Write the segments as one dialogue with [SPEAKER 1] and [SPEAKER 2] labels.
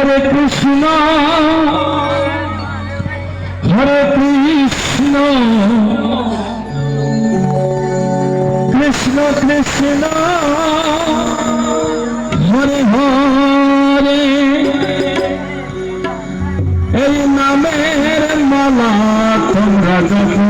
[SPEAKER 1] হরে কৃষ্ণ হরে কৃষ্ণ কৃষ্ণ কৃষ্ণ হরে হরে। এই নামের মালা তোমরা জপনা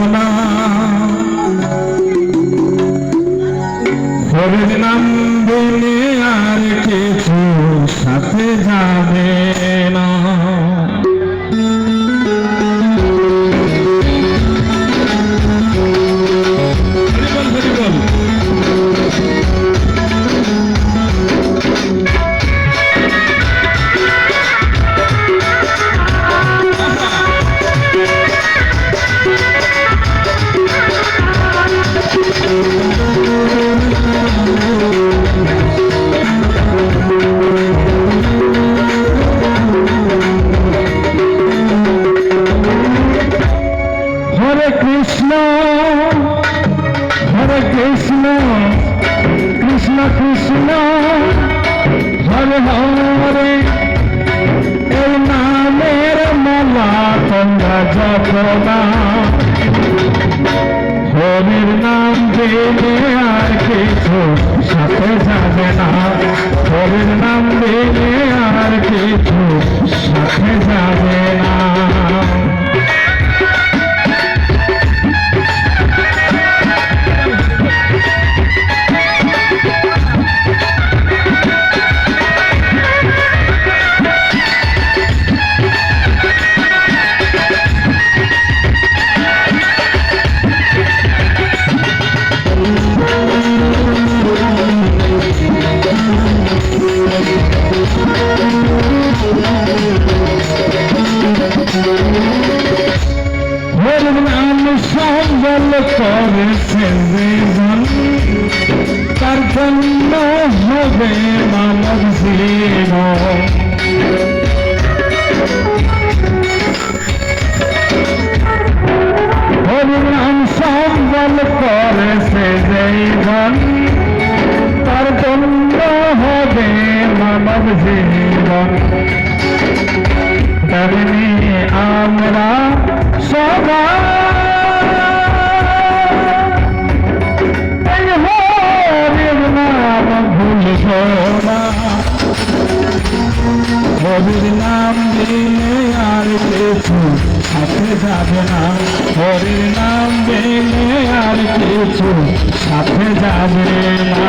[SPEAKER 1] হরে কৃষ্ণ হরে কৃষ্ণ কৃষ্ণ কৃষ্ণ, হরে হরে। এই নামের মালা তোমরা জপনা হরির নাম দিলে আর কিছু সাথে যাবে না। হরির নাম দিলে আর কিছু সাথে যাবে করেছে জীবন তার জন্য হবে মানব জীবন জীবন তার জন্য হবে মানব জীবন। না হরির নাম দিলে আর কিছু সাথে যাবে না। হরির নাম দিলে আর কিছু সাথে যাবে না।